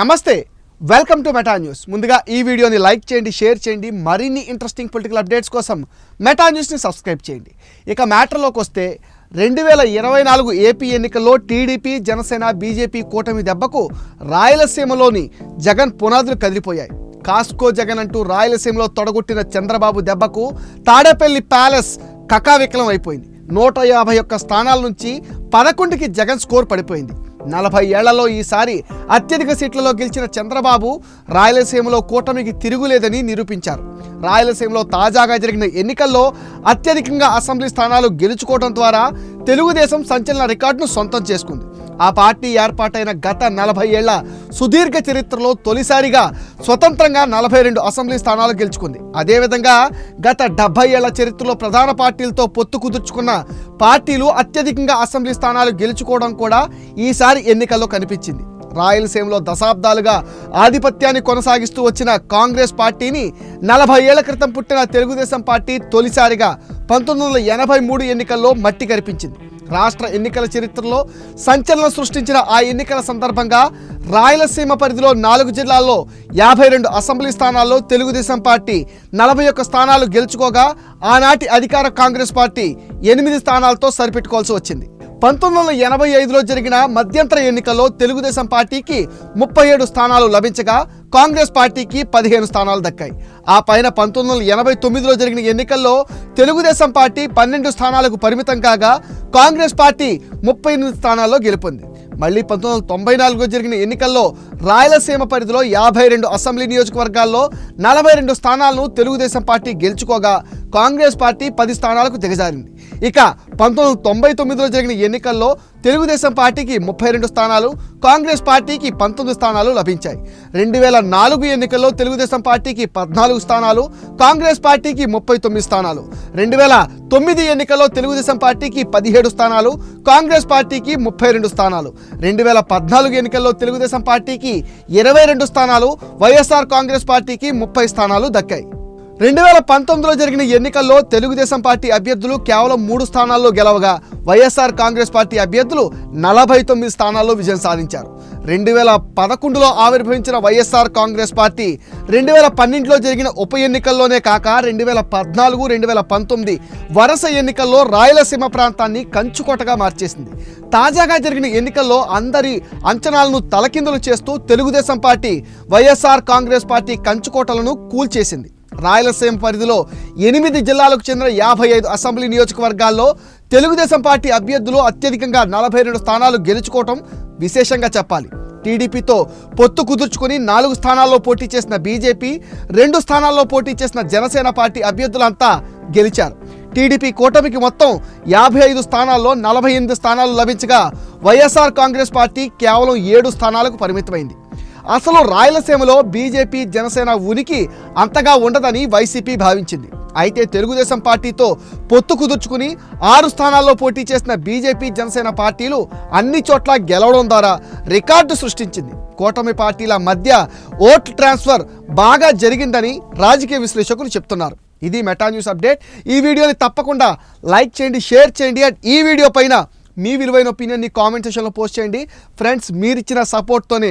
నమస్తే welcome to meta news ముందుగా ఈ వీడియోని లైక్ చేయండి షేర్ చేయండి మరిన్ని ఇంట్రెస్టింగ్ పొలిటికల్ అప్డేట్స్ కోసం మెటా న్యూస్ని సబ్స్క్రైబ్ చేయండి. ఇక మ్యాటర్లోకి వస్తే రెండు వేల ఇరవై నాలుగు ఏపీ ఎన్నికల్లో టీడీపీ జనసేన బీజేపీ కూటమి దెబ్బకు రాయలసీమలోని జగన్ పునాదులు కదిలిపోయాయి. కాస్కో జగన్ అంటూ రాయలసీమలో తొడగొట్టిన చంద్రబాబు దెబ్బకు తాడేపల్లి ప్యాలెస్ కకావికలం అయిపోయింది. నూట యాభై ఒక్క స్థానాల నుంచి పదకొండుకి జగన్ స్కోర్ పడిపోయింది. నలభై ఏళ్ళలో ఈసారి అత్యధిక సీట్లలో గెలిచిన చంద్రబాబు రాయలసీమలో కూటమికి తిరుగులేదని నిరూపించారు. రాయలసీమలో తాజాగా జరిగిన ఎన్నికల్లో అత్యధికంగా అసెంబ్లీ స్థానాలు గెలుచుకోవడం ద్వారా తెలుగుదేశం సంచలన రికార్డును సొంతం చేసుకుంది. ఆ పార్టీ ఏర్పాటైన గత నలభై ఏళ్ళ సుదీర్ఘ చరిత్రలో తొలిసారిగా స్వతంత్రంగా నలభై రెండు అసెంబ్లీ స్థానాలు గెలుచుకుంది. అదేవిధంగా గత డెబ్బై ఏళ్ళ చరిత్రలో ప్రధాన పార్టీలతో పొత్తు కుదుర్చుకున్న పార్టీలు అత్యధికంగా అసెంబ్లీ స్థానాలు గెలుచుకోవడం కూడా ఈసారి ఎన్నికల్లో కనిపించింది. రాయలసీమలో దశాబ్దాలుగా ఆధిపత్యాన్ని కొనసాగిస్తూ వచ్చిన కాంగ్రెస్ పార్టీని నలభై ఏళ్ళ క్రితం పుట్టిన తెలుగుదేశం పార్టీ తొలిసారిగా పంతొమ్మిది వందల ఎనభై మూడు ఎన్నికల్లో మట్టి కనిపించింది రాష్ట్ర ఎన్నికల చరిత్రలో సంచలనం సృష్టించిన ఆ ఎన్నికల సందర్భంగా రాయలసీమ పరిధిలో నాలుగు జిల్లాల్లో యాభై రెండు అసెంబ్లీ స్థానాల్లో తెలుగుదేశం పార్టీ నలభై ఒక్క స్థానాలు గెలుచుకోగా ఆనాటి అధికార కాంగ్రెస్ పార్టీ ఎనిమిది స్థానాలతో సరిపెట్టుకోవాల్సి వచ్చింది. పంతొమ్మిది వందల ఎనభై ఐదులో జరిగిన మధ్యంతర ఎన్నికల్లో తెలుగుదేశం పార్టీకి ముప్పై ఏడు స్థానాలు లభించగా కాంగ్రెస్ పార్టీకి పదిహేను స్థానాలు దక్కాయి. ఆ పైన పంతొమ్మిది వందల ఎనభై తొమ్మిదిలో జరిగిన ఎన్నికల్లో తెలుగుదేశం పార్టీ పన్నెండు స్థానాలకు పరిమితం కాగా కాంగ్రెస్ పార్టీ ముప్పై ఎనిమిది స్థానాల్లో గెలుపొంది. మళ్ళీ పంతొమ్మిది వందల తొంభై నాలుగులో జరిగిన ఎన్నికల్లో రాయలసీమ పరిధిలో యాభై రెండు అసెంబ్లీ నియోజకవర్గాల్లో నలభై రెండు స్థానాలను తెలుగుదేశం పార్టీ గెలుచుకోగా కాంగ్రెస్ పార్టీ పది స్థానాలకు దిగజారింది. ఇక పంతొమ్మిది తొంభై తొమ్మిదిలో జరిగిన ఎన్నికల్లో తెలుగుదేశం పార్టీకి ముప్పై రెండు స్థానాలు కాంగ్రెస్ పార్టీకి పంతొమ్మిది స్థానాలు లభించాయి. రెండు వేల నాలుగు ఎన్నికల్లో తెలుగుదేశం పార్టీకి పద్నాలుగు స్థానాలు కాంగ్రెస్ పార్టీకి ముప్పై తొమ్మిది స్థానాలు. రెండు వేల తొమ్మిది ఎన్నికల్లో తెలుగుదేశం పార్టీకి పదిహేడు స్థానాలు కాంగ్రెస్ పార్టీకి ముప్పై రెండు స్థానాలు. రెండు వేల పద్నాలుగు ఎన్నికల్లో తెలుగుదేశం పార్టీకి ఇరవై రెండు స్థానాలు వైఎస్ఆర్ కాంగ్రెస్ పార్టీకి ముప్పై స్థానాలు దక్కాయి. రెండు వేల పంతొమ్మిదిలో జరిగిన ఎన్నికల్లో తెలుగుదేశం పార్టీ అభ్యర్థులు కేవలం మూడు స్థానాల్లో గెలవగా వైఎస్ఆర్ కాంగ్రెస్ పార్టీ అభ్యర్థులు నలభై తొమ్మిది స్థానాల్లో విజయం సాధించారు. రెండు వేల పదకొండులో ఆవిర్భవించిన వైఎస్ఆర్ కాంగ్రెస్ పార్టీ రెండు వేల పన్నెండులో జరిగిన ఉప ఎన్నికల్లోనే కాక రెండు వేల పద్నాలుగు రెండు వేల పంతొమ్మిది వరుస ఎన్నికల్లో రాయలసీమ ప్రాంతాన్ని కంచుకోటగా మార్చేసింది. తాజాగా జరిగిన ఎన్నికల్లో అందరి అంచనాలను తలకిందులు చేస్తూ Telugu Desam party YSR Congress party కంచుకోటలను కూల్చేసింది. రాయలసీమ పరిధిలో ఎనిమిది జిల్లాలకు చెందిన యాభై ఐదు అసెంబ్లీ నియోజకవర్గాల్లో తెలుగుదేశం పార్టీ అభ్యర్థులు అత్యధికంగా నలభై రెండు స్థానాలు గెలుచుకోవటం విశేషంగా చెప్పాలి. టీడీపీతో పొత్తు కుదుర్చుకుని నాలుగు స్థానాల్లో పోటీ చేసిన బీజేపీ రెండు స్థానాల్లో పోటీ చేసిన జనసేన పార్టీ అభ్యర్థులంతా గెలిచారు. టీడీపీ కూటమికి మొత్తం యాభై ఐదు స్థానాల్లో నలభై ఎనిమిది స్థానాలు లభించగా వైఎస్ఆర్ కాంగ్రెస్ పార్టీ కేవలం ఏడు స్థానాలకు పరిమితమైంది. అసలు రాయలసీమలో బీజేపీ జనసేన ఉనికి అంతగా ఉండదని వైసీపీ భావించింది. అయితే తెలుగుదేశం పార్టీతో పొత్తు కుదుర్చుకుని ఆరు స్థానాల్లో పోటీ చేసిన బీజేపీ జనసేన పార్టీలు అన్ని చోట్ల గెలవడం ద్వారా రికార్డు సృష్టించింది. కూటమి పార్టీల మధ్య ఓట్ ట్రాన్స్ఫర్ బాగా జరిగిందని రాజకీయ విశ్లేషకులు చెప్తున్నారు. ఇది మెటా న్యూస్ అప్డేట్. ఈ వీడియోని తప్పకుండా లైక్ చేయండి షేర్ చేయండి అండ్ ఈ వీడియో పైన మీ విలువైన ఒపీనియన్ని కామెంట్ సెషన్లో పోస్ట్ చేయండి. ఫ్రెండ్స్ మీరిచ్చిన సపోర్ట్తోనే